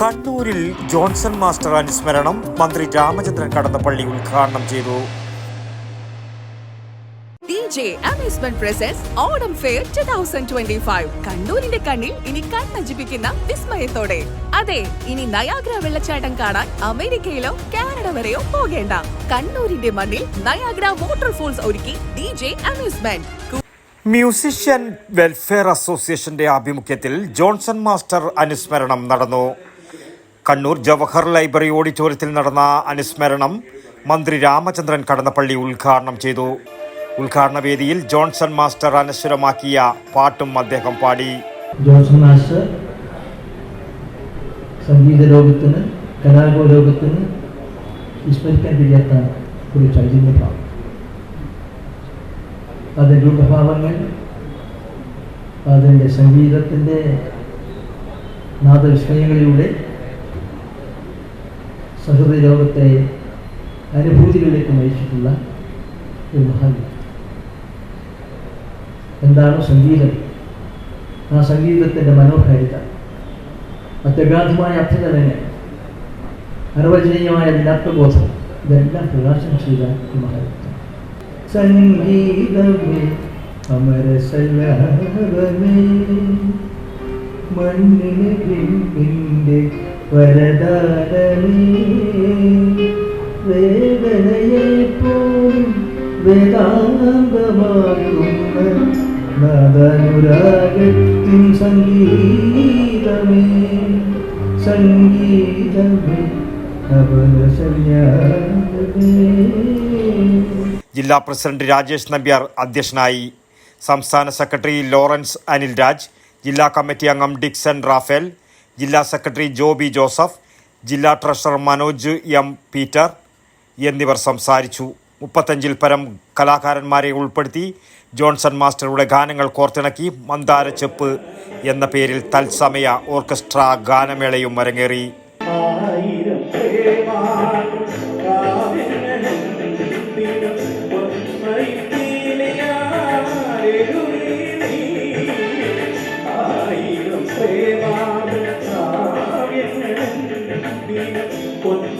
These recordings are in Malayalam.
കണ്ണൂരിൽ ജോൺസൺ മാസ്റ്റർ അനുസ്മരണം മന്ത്രി രാമചന്ദ്രൻ കടന്നപ്പള്ളി ഉദ്ഘാടനം ചെയ്തു. D J amusement presents Onam fair two thousand twenty five കണ്ണൂരിന്റെ കണ്ണിൽ ഇനി കണ്ണജിപ്പിക്കുന്ന വിസ്മയത്തോടെ. അതെ ഇനി നയാഗ്ര വെള്ളച്ചാട്ടം കാണാൻ അമേരിക്കയിലോ കാനഡ വരെയോ പോകേണ്ട. കണ്ണൂരിന്റെ മണ്ണിൽ നയാഗ്ര വാട്ടർഫോൾസ് ഒരുക്കി D J amusement musician welfare അസോസിയേഷന്റെ ആഭിമുഖ്യത്തിൽ ജോൺസൺ മാസ്റ്റർ അനുസ്മരണം നടന്നു. കണ്ണൂർ ജവഹർ ലൈബ്രറി ഓഡിറ്റോറിയത്തിൽ നടന്ന അനുസ്മരണം മന്ത്രി രാമചന്ദ്രൻ കടന്നപ്പള്ളി ഉദ്ഘാടനം ചെയ്തു. ഉദ്ഘാടന വേദിയിൽ ജോൺസൺ മാസ്റ്റർ അനശ്വരമാക്കിയ പാട്ടും അദ്ദേഹം പാടി. ജോൺസൺ മാസ്റ്റർ സംഗീത ലോകത്തിന് കലാകോ ലോകത്തിന് വിസ്മരിക്കാൻ കഴിയാത്ത ഒരു ചൈതന്യഭാവം അതിന്റെ രൂപഭാവങ്ങൾ അതിന്റെ സംഗീതത്തിന്റെ നാദവിസ്മയങ്ങളിലൂടെ സഹൃദയ ലോകത്തെ അനുഭൂതികളിലേക്ക് നയിച്ചിട്ടുള്ള ഒരു മഹാൻ എന്താണ് സംഗീതം? ആ സംഗീതത്തിന്റെ മനോഹാരിത അത്യഗാധമായ അർത്ഥഘടന അർവചനീയമായ അതിന്റെ ഇതെല്ലാം പ്രകാശനം ചെയ്ത മഹാത്മ സംഗീതമേ അമരസല്ലാപമേ മണ്ണിന് വരദാനമേ സംഗീതമേ ജില്ലാ പ്രസിഡന്റ് രാജേഷ് നമ്പ്യാർ അധ്യക്ഷനായി. സംസ്ഥാന സെക്രട്ടറി ലോറൻസ് അനിൽ രാജ് ജില്ലാ കമ്മിറ്റി അംഗം ഡിക്സൺ റാഫേൽ ജില്ലാ സെക്രട്ടറി ജോബി ജോസഫ് ജില്ലാ ട്രഷറർ മനോജ് എം പീറ്റർ എന്നിവർ സംസാരിച്ചു. മുപ്പത്തഞ്ചിൽ പരം കലാകാരന്മാരെ ഉൾപ്പെടുത്തി ജോൺസൺ മാസ്റ്ററുടെ ഗാനങ്ങൾ കോർത്തിണക്കി മന്ദാര ചെപ്പ് എന്ന പേരിൽ തത്സമയ ഓർക്കസ്ട്ര ഗാനമേളയും അരങ്ങേറി.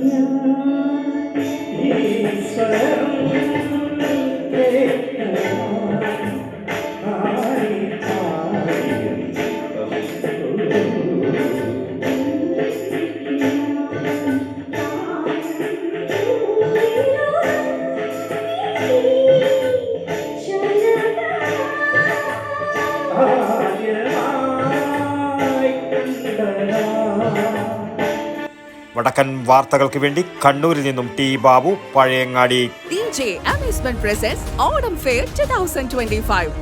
Thank you. വടക്കൻ വാർത്തകൾക്ക് വേണ്ടി കണ്ണൂരിൽ നിന്നും ടി ബാബു പഴയങ്ങാടി. ഓണം ഫെയർ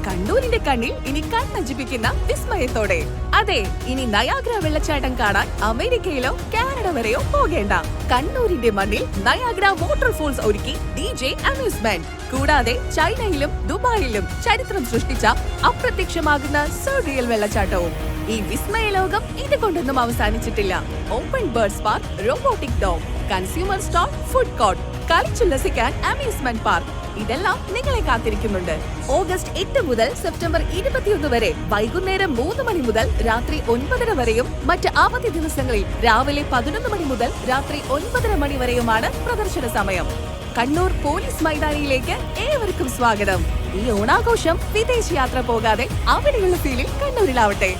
കണ്ണൂരിന്റെ കണ്ണിൽ ഇനി കണ്ണഞ്ചിപ്പിക്കുന്ന വിസ്മയത്തോടെ. അതെ ഇനി നയാഗ്ര വെള്ളച്ചാട്ടം കാണാൻ അമേരിക്കയിലോ കാനഡ വരെയോ പോകേണ്ട. കണ്ണൂരിന്റെ മണ്ണിൽ നയാഗ്ര വാട്ടർഫോൾസ് ഒരുക്കി ഡി ജെ അമ്യൂസ്മെന്റ് കൂടാതെ ചൈനയിലും ദുബായിലും ചരിത്രം സൃഷ്ടിച്ച അപ്രത്യക്ഷമാകുന്ന സോഡിയൽ വെള്ളച്ചാട്ടവും. ഈ വിസ്മയ ലോകം ഇതുകൊണ്ടൊന്നും അവസാനിച്ചിട്ടില്ല. Open birds park robotic dome consumer store food court കളിച്ചുല്ലസിക്കാൻ amusement park ഇതെല്ലാം നിങ്ങളെ കാത്തിരിക്കുന്നുണ്ട്. ഓഗസ്റ്റ് എട്ട് മുതൽ സെപ്റ്റംബർ ഇരുപത്തിയൊന്ന് വരെ വൈകുന്നേരം മൂന്ന് മണി മുതൽ രാത്രി ഒൻപതര വരെയും മറ്റ് അവധി ദിവസങ്ങളിൽ രാവിലെ പതിനൊന്ന് മണി മുതൽ രാത്രി ഒൻപതര മണി വരെയുമാണ് പ്രദർശന സമയം. കണ്ണൂർ പോലീസ് മൈതാനിയിലേക്ക് ഏവർക്കും സ്വാഗതം. ഈ ഓണാഘോഷം വിദേശയാത്ര പോകാതെ അവിടെയുള്ള ഫീലിൽ കണ്ണൂരിലാവട്ടെ.